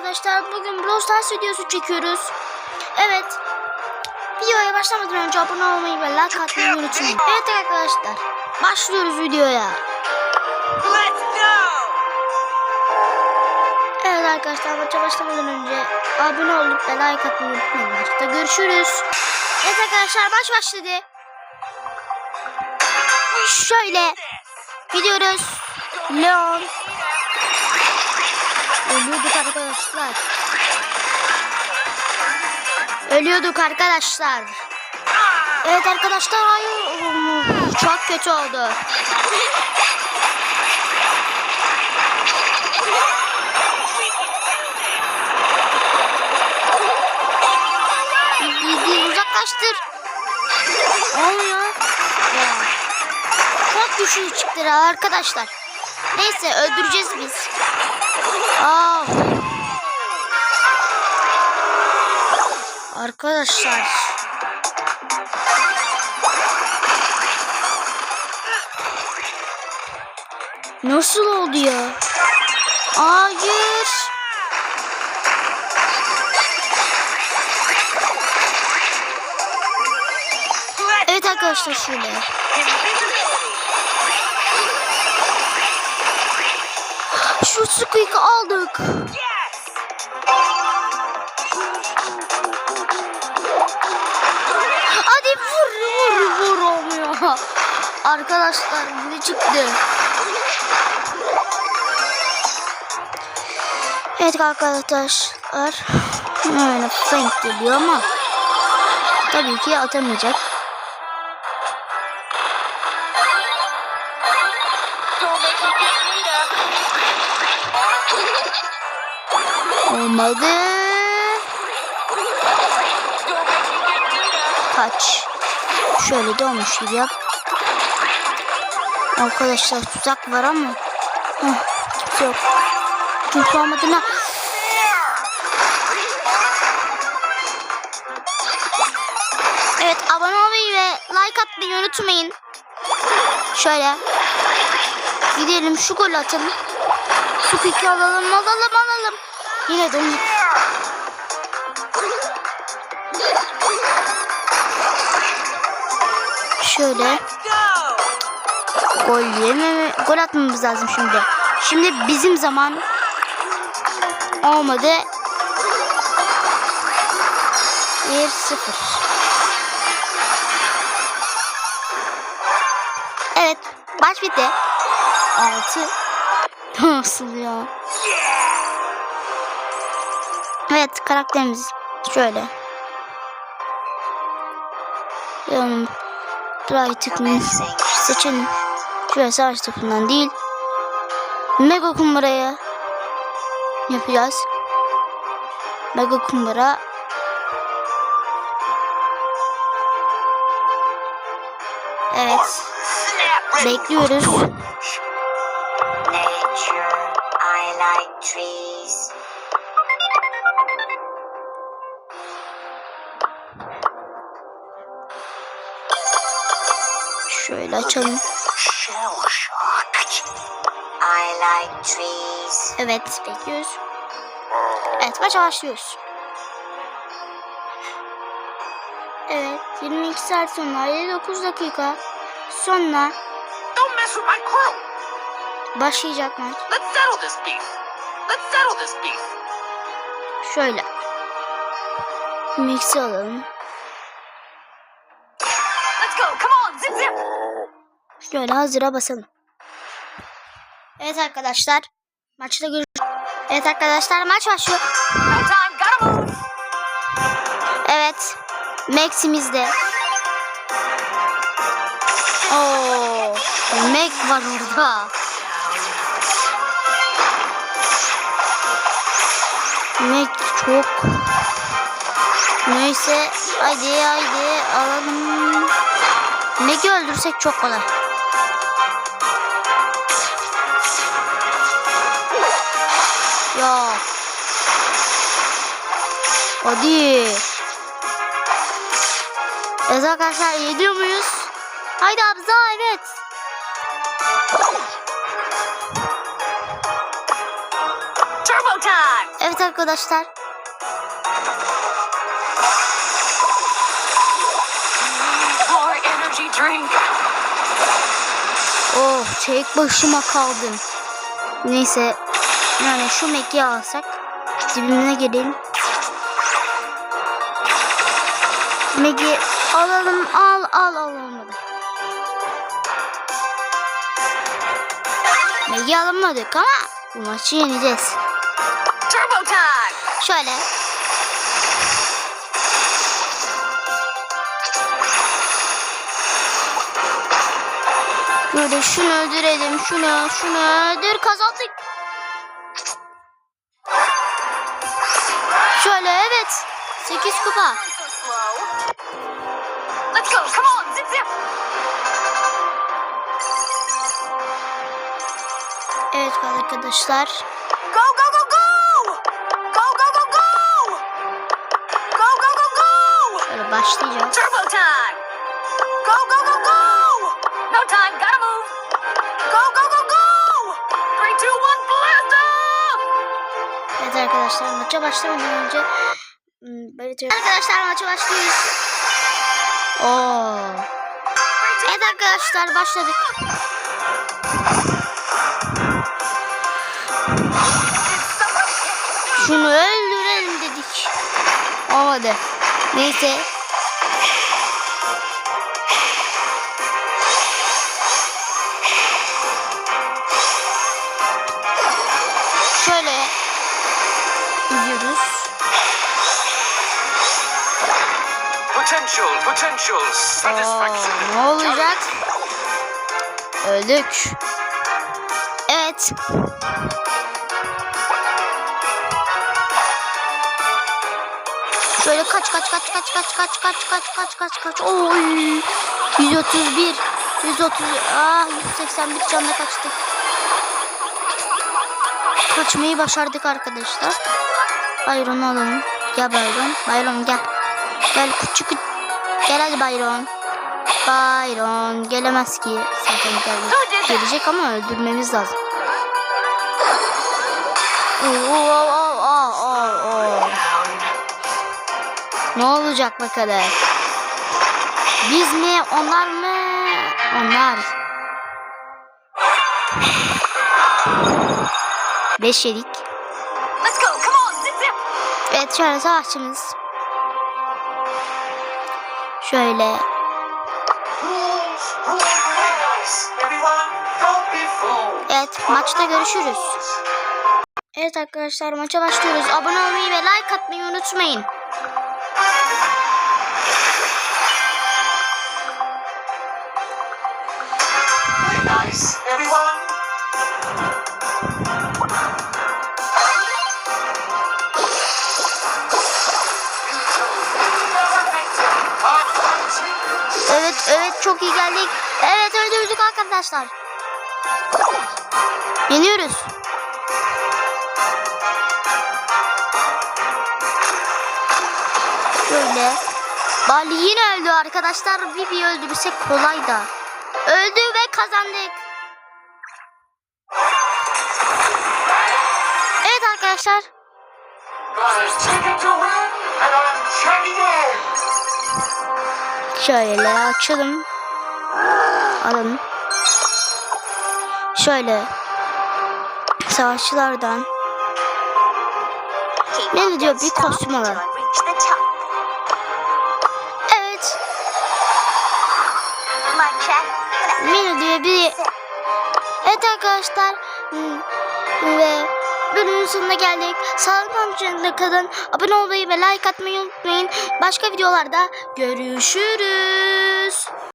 arkadaşlar bugün Brawl Stars videosu çekiyoruz. Evet. Videoya başlamadan önce abone olmayı ve like atmayı unutmayın. Evet arkadaşlar. Başlıyoruz videoya. Let's go! Evet arkadaşlar maça başlamadan önce abone olup ve like atmayı unutmayın. Maçta görüşürüz. Evet arkadaşlar maç başladı. Şöyle gidiyoruz. Leon. Ölüyorduk arkadaşlar. Ölüyorduk arkadaşlar. Evet arkadaşlar hayır. Çok kötü oldu. Uzaklaştır. Olmuyor. Ya. Çok güçlü çıktılar arkadaşlar. Neyse öldüreceğiz biz. Aa. Arkadaşlar. Nasıl oldu ya? Hayır. Evet arkadaşlar şöyle. Şu squeak'i aldık. Hadi vur vur vur olmuyor. Arkadaşlar biri çıktı. Evet arkadaşlar. Öyle Frank geliyor ama tabii ki atamayacak. Nita. Kaç. Şöyle dolmuş gibi yap. Arkadaşlar tuzak var ama. Heh, yok. Kimse olmadığına. Evet abone olmayı ve like atmayı unutmayın. Şöyle. Gidelim şu gol atalım. Şu piki alalım alalım alalım. Yine döndük. Şöyle. Go! Gol yememe, gol atmamız lazım şimdi. Şimdi bizim zaman olmadı. 1-0. Evet, maç bitti. 6. Nasıl ya? Evet, karakterimiz şöyle. Yanım. Try tıklayın. Seçelim. Şöyle savaş topundan değil. Mega kumbaraya yapacağız. Mega kumbara. Evet. Bekliyoruz. Şöyle açalım. Evet bekliyoruz. Evet maça başlıyoruz. Evet 22 saat sonra 59 dakika sonra başlayacak maç. Şöyle. Mix'i alalım. Let's go. Come on, zip zip. Şöyle hazıra basalım. Evet arkadaşlar. Maçta görüşürüz. Evet arkadaşlar maç başlıyor. Evet. Max'imiz de. Oo, Mac var orada. Mac çok. Neyse. Haydi haydi alalım. Mac'i öldürsek çok kolay. Ya. Hadi. Evet arkadaşlar yediyor muyuz? Haydi Abza evet. Turbo time. Evet arkadaşlar. Drink. Oh tek başıma kaldım. Neyse. Yani şu mekiği alsak. Dibine gelelim. Megi alalım al al al olmadı. Megi alamadık ama bu maçı yeneceğiz. Turbo Şöyle. Şunu öldürelim. Şunu, şunu öldür. Kazandık. Şöyle evet. 8 kupa. So slow. Let's go. Come on. Zip zip. Evet arkadaşlar. Go go go go. Go go go go. Go go go go. Şöyle başlayacağız. Turbo time. Arkadaşlar maça başlamadan önce böyle Arkadaşlar maça başlıyoruz. Oo. Evet arkadaşlar başladık. Şunu öldürelim dedik. Olmadı. Neyse. Potential, potential, satisfaction. Oo, ne olacak? Öldük. Evet. Şöyle kaç kaç kaç kaç kaç kaç kaç kaç kaç kaç kaç. Oy. 131. 130. Ah 181 canla kaçtık. Kaçmayı başardık arkadaşlar. Bayron'u alalım. Gel Bayron. Bayron gel. Gel küçük. Gel hadi Bayron. Byron gelemez ki. Zaten geldi. Gelecek ama öldürmemiz lazım. Oo, oo, oo, oo, oo. Ne olacak bakalım? Biz mi onlar mı? Onlar. Beş yedik. Let's go. Come on. Zip zip. Evet şöyle savaşçımız. Şöyle. Evet maçta görüşürüz. Evet arkadaşlar maça başlıyoruz. Abone olmayı ve like atmayı unutmayın. Nice, everyone. Çok iyi geldik. Evet öldürdük arkadaşlar. Yeniyoruz. Şöyle. Bali yine öldü arkadaşlar. Bibi öldürürsek kolay da. Öldü ve kazandık. Evet arkadaşlar. Şöyle açalım. Alalım. Şöyle. Savaşçılardan. Ne diyor? Bir kostüm alalım. Evet. Mini diye bir... Evet arkadaşlar. Ve bölümün sonuna geldik. Sağlık amcanında kalın. Abone olmayı ve like atmayı unutmayın. Başka videolarda görüşürüz.